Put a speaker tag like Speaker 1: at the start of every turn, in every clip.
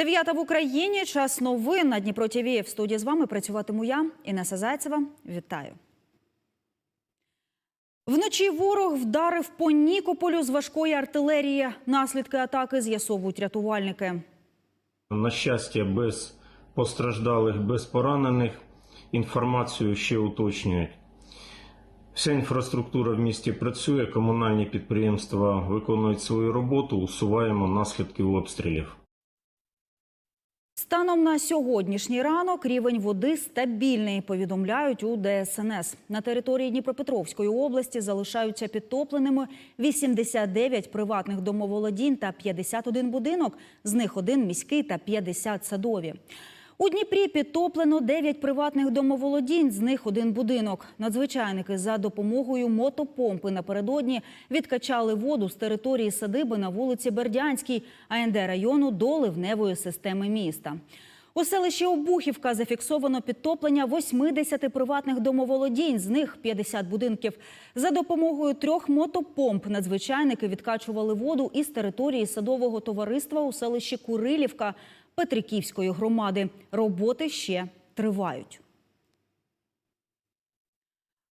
Speaker 1: Дев'ята в Україні. Час новин на Дніпро ТВ. В студії з вами працюватиму я, Інеса Зайцева. Вітаю. Вночі ворог вдарив по Нікополю з важкої артилерії. Наслідки атаки з'ясовують рятувальники.
Speaker 2: На щастя, без постраждалих, без поранених. Інформацію ще уточнюють. Вся інфраструктура в місті працює, комунальні підприємства виконують свою роботу, усуваємо наслідки обстрілів.
Speaker 1: Станом на сьогоднішній ранок рівень води стабільний, повідомляють у ДСНС. На території Дніпропетровської області залишаються підтопленими 89 приватних домоволодінь та 51 будинок, з них один міський та 50 садові. У Дніпрі підтоплено 9 приватних домоволодінь, з них один будинок. Надзвичайники за допомогою мотопомпи напередодні відкачали воду з території садиби на вулиці Бердянській, АНД району до ливневої системи міста. У селищі Обухівка зафіксовано підтоплення 80 приватних домоволодінь, з них 50 будинків. За допомогою трьох мотопомп надзвичайники відкачували воду із території садового товариства у селищі Курилівка Петриківської громади. Роботи ще тривають.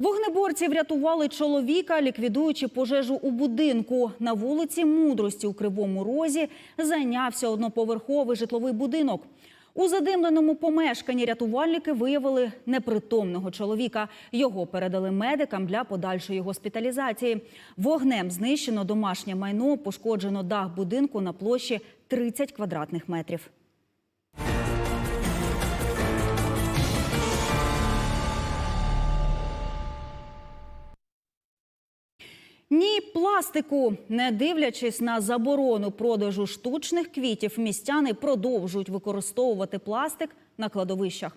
Speaker 1: Вогнеборці врятували чоловіка, ліквідуючи пожежу у будинку. На вулиці Мудрості у Кривому Розі зайнявся одноповерховий житловий будинок. У задимленому помешканні рятувальники виявили непритомного чоловіка. Його передали медикам для подальшої госпіталізації. Вогнем знищено домашнє майно, пошкоджено дах будинку на площі 30 квадратних метрів. Ні пластику. Не дивлячись на заборону продажу штучних квітів, містяни продовжують використовувати пластик на кладовищах.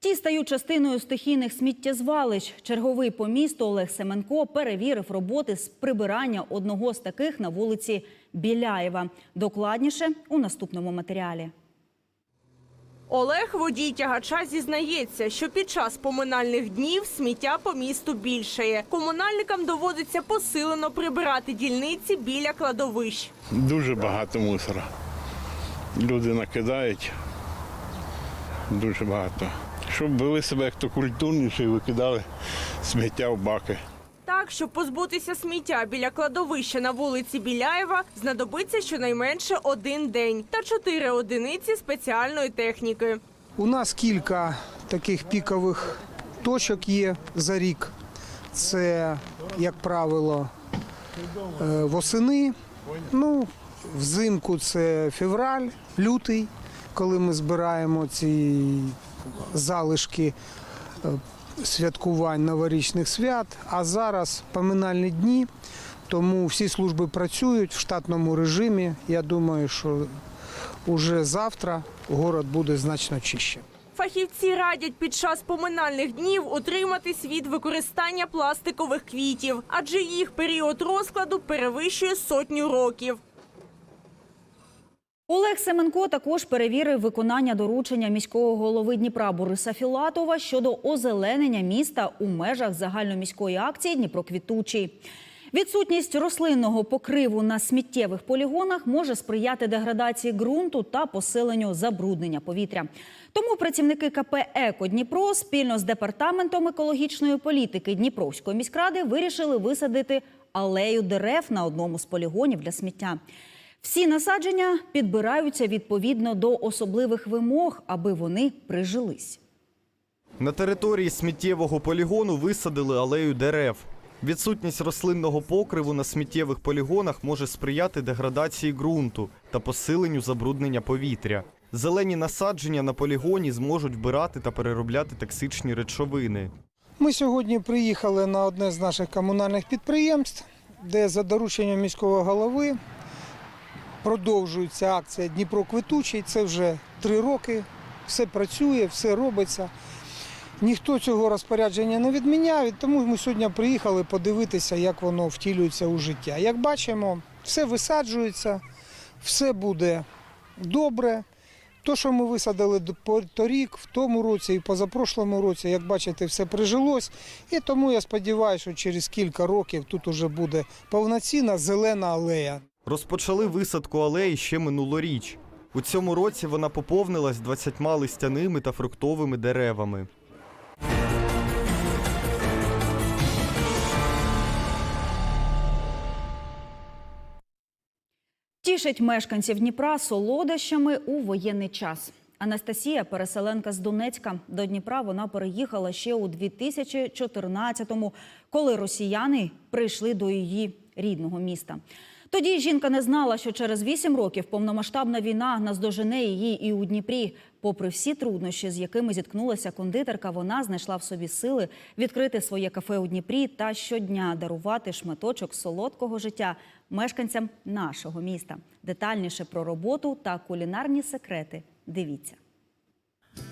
Speaker 1: Ті стають частиною стихійних сміттєзвалищ. Черговий по місту Олег Семенко перевірив роботи з прибирання одного з таких на вулиці Біляєва. Докладніше у наступному матеріалі.
Speaker 3: Олег, водій тягача, зізнається, що під час поминальних днів сміття по місту більшає. Комунальникам доводиться посилено прибирати дільниці біля кладовищ.
Speaker 4: Дуже багато мусора. Люди накидають дуже багато. Щоб вели себе як то культурніше і викидали сміття в баки.
Speaker 3: Так, щоб позбутися сміття біля кладовища на вулиці Біляєва, знадобиться щонайменше один день та чотири одиниці спеціальної техніки.
Speaker 5: У нас кілька таких пікових точок є за рік. Це, як правило, е, восени. Ну, взимку це февраль, лютий, коли ми збираємо ці залишки е, святкувань новорічних свят. А зараз поминальні дні, тому всі служби працюють в штатному режимі. Я думаю, що уже завтра город буде значно чище.
Speaker 3: Фахівці радять під час поминальних днів утриматись від використання пластикових квітів, адже їх період розкладу перевищує сотню років.
Speaker 1: Олег Семенко також перевірив виконання доручення міського голови Дніпра Бориса Філатова щодо озеленення міста у межах загальноміської акції Дніпро квітучий. Відсутність рослинного покриву на сміттєвих полігонах може сприяти деградації ґрунту та посиленню забруднення повітря. Тому працівники КП «Еко Дніпро спільно з департаментом екологічної політики Дніпровської міськради вирішили висадити алею дерев на одному з полігонів для сміття. Всі насадження підбираються відповідно до особливих вимог, аби вони прижились.
Speaker 6: На території сміттєвого полігону висадили алею дерев. Відсутність рослинного покриву на сміттєвих полігонах може сприяти деградації ґрунту та посиленню забруднення повітря. Зелені насадження на полігоні зможуть вбирати та переробляти токсичні речовини.
Speaker 5: Ми сьогодні приїхали на одне з наших комунальних підприємств, де за дорученням міського голови продовжується акція Дніпро квитучий. Це вже три роки. Все працює, все робиться. Ніхто цього розпорядження не відміняв, тому ми сьогодні приїхали подивитися, як воно втілюється у життя. Як бачимо, все висаджується, все буде добре. То, що ми висадили торік, в тому році і позапрошлому році, як бачите, все прижилось. І тому я сподіваюся, що через кілька років тут уже буде повноцінна зелена алея.
Speaker 6: Розпочали висадку алеї ще минулоріч. У цьому році вона поповнилась 20 листяними та фруктовими деревами.
Speaker 1: Тішить мешканців Дніпра солодощами у воєнний час. Анастасія, переселенка з Донецька, до Дніпра вона переїхала ще у 2014-му, коли росіяни прийшли до її рідного міста. Тоді жінка не знала, що через вісім років повномасштабна війна наздожене її і у Дніпрі. Попри всі труднощі, з якими зіткнулася кондитерка, вона знайшла в собі сили відкрити своє кафе у Дніпрі та щодня дарувати шматочок солодкого життя мешканцям нашого міста. Детальніше про роботу та кулінарні секрети. Дивіться.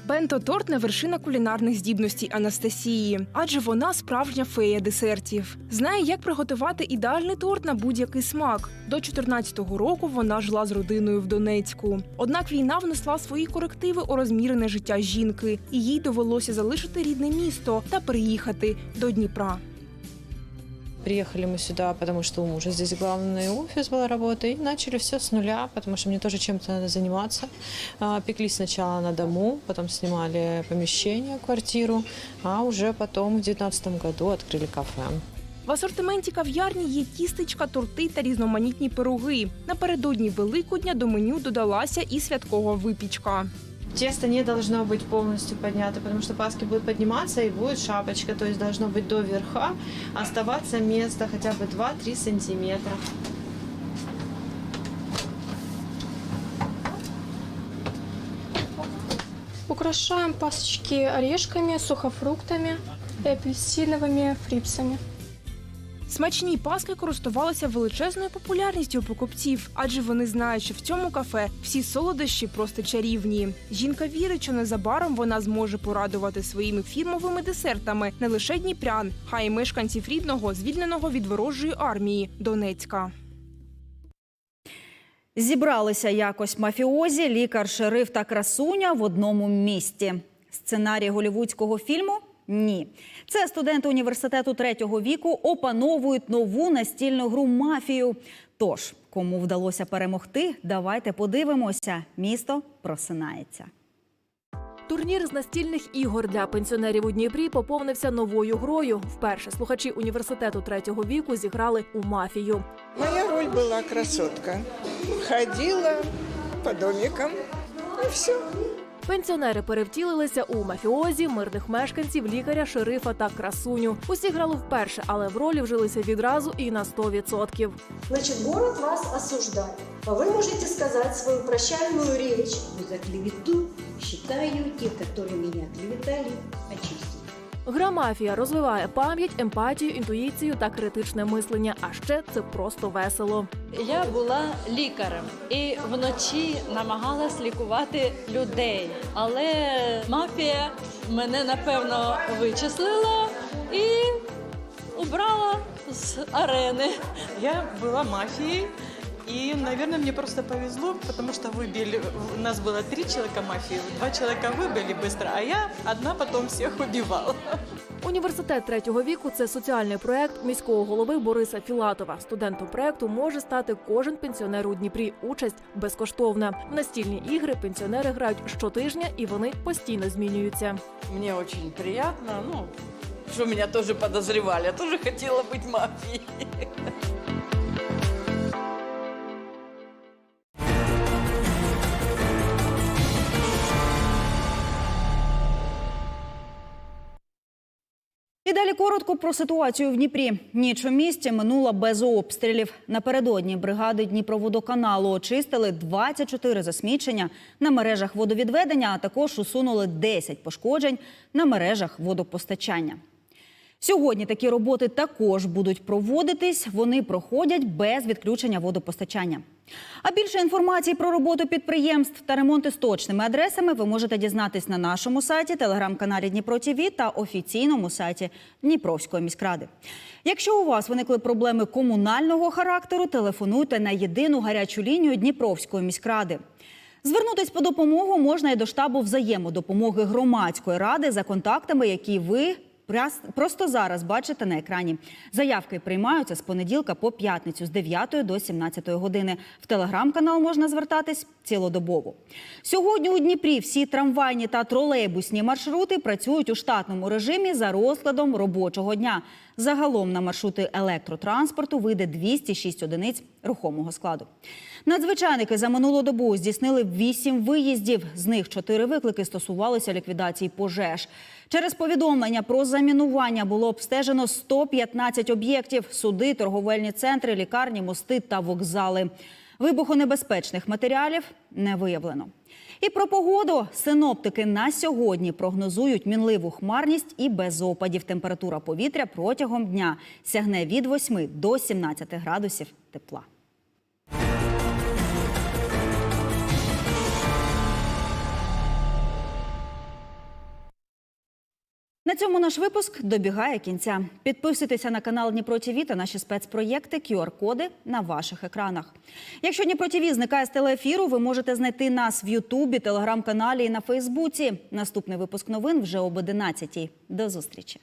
Speaker 7: Бенто-торт не вершина кулінарних здібностей Анастасії, адже вона справжня фея десертів. Знає, як приготувати ідеальний торт на будь-який смак. До 14-го року вона жила з родиною в Донецьку. Однак війна внесла свої корективи у розмірене життя жінки, і їй довелося залишити рідне місто та переїхати до Дніпра.
Speaker 8: Приехали мы сюда, потому что у мужа здесь главный офис была работа, и начали все с нуля, потому что мне тоже чем-то надо заниматься. А, Пекли сначала на дому, потом снимали помещение, квартиру, а уже потом в 2019 году открыли кафе.
Speaker 7: В асортименті кав'ярні є тістечка, торти та різноманітні пироги. Напередодні Великодня до меню додалася і святкова випічка.
Speaker 8: Тесто не должно быть полностью поднято, потому что паски будут подниматься и будет шапочка, то есть должно быть до верха, оставаться место хотя бы 2-3 сантиметра.
Speaker 9: Украшаем пасочки орешками, сухофруктами и апельсиновыми фрипсами.
Speaker 7: Смачні паски користувалися величезною популярністю у покупців, адже вони знають, що в цьому кафе всі солодощі просто чарівні. Жінка вірить, що незабаром вона зможе порадувати своїми фірмовими десертами не лише дніпрян, а й мешканців рідного, звільненого від ворожої армії Донецька.
Speaker 1: Зібралися якось мафіозі, лікар, шериф та красуня в одному місті. Сценарій голівудського фільму? Ні. Це студенти університету третього віку опановують нову настільну гру мафію. Тож, кому вдалося перемогти, давайте подивимося. Місто просинається.
Speaker 10: Турнір з настільних ігор для пенсіонерів у Дніпрі поповнився новою грою. Вперше слухачі університету третього віку зіграли у мафію.
Speaker 11: Моя роль была красотка. Ходила по домикам и все.
Speaker 10: Пенсіонери перевтілилися у мафіозі, мирних мешканців, лікаря, шерифа та красуню. Усі грали вперше, але в ролі вжилися відразу і на 100%.
Speaker 12: Значить, город вас осуждає. А ви можете сказати свою прощальну річ.
Speaker 13: За клевету считаю ті, які мене клеветали.
Speaker 10: Гра мафія розвиває пам'ять, емпатію, інтуїцію та критичне мислення. А ще це просто весело.
Speaker 14: Я була лікарем і вночі намагалась лікувати людей, але мафія мене напевно вичислила і убрала з арени.
Speaker 15: Я была мафией, и, наверное, мне просто повезло, потому что выбили, у нас было три человека мафии, два человека выбили быстро, а я одна потом всех убивала.
Speaker 10: Університет третього віку це соціальний проект міського голови Бориса Філатова. Студентом проекту може стати кожен пенсіонер у Дніпрі. Участь безкоштовна. В настільні ігри пенсіонери грають щотижня і вони постійно змінюються.
Speaker 14: Мне очень приятно, ну, что меня тоже подозревали, я тоже хотела быть мафией.
Speaker 1: Коротко про ситуацію в Дніпрі. Ніч у місті минула без обстрілів. Напередодні бригади Дніпроводоканалу очистили 24 засмічення на мережах водовідведення, а також усунули 10 пошкоджень на мережах водопостачання. Сьогодні такі роботи також будуть проводитись. Вони проходять без відключення водопостачання. А більше інформації про роботу підприємств та ремонти з точними адресами ви можете дізнатись на нашому сайті, телеграм-каналі Дніпро ТІВІ та офіційному сайті Дніпровської міськради. Якщо у вас виникли проблеми комунального характеру, телефонуйте на єдину гарячу лінію Дніпровської міськради. Звернутись по допомогу можна і до штабу взаємодопомоги громадської ради за контактами, які ви просто зараз бачите на екрані. Заявки приймаються з понеділка по п'ятницю з 9 до 17 години. В телеграм-канал можна звертатись цілодобово. Сьогодні у Дніпрі всі трамвайні та тролейбусні маршрути працюють у штатному режимі за розкладом робочого дня. Загалом на маршрути електротранспорту вийде 206 одиниць рухомого складу. Надзвичайники за минулу добу здійснили 8 виїздів. З них 4 виклики стосувалися ліквідації пожеж. Через повідомлення про замінування було обстежено 115 об'єктів: суди, торговельні центри, лікарні, мости та вокзали. Вибухонебезпечних матеріалів не виявлено. І про погоду синоптики на сьогодні прогнозують мінливу хмарність і без опадів. Температура повітря протягом дня сягне від 8 до 17 градусів тепла. Цьому наш випуск добігає кінця. Підписуйтеся на канал Дніпро ТІВІ та наші спецпроєкти QR-коди на ваших екранах. Якщо Дніпро ТІВІ зникає з телеефіру, ви можете знайти нас в Ютубі, телеграм-каналі і на Фейсбуці. Наступний випуск новин вже об 11 До зустрічі.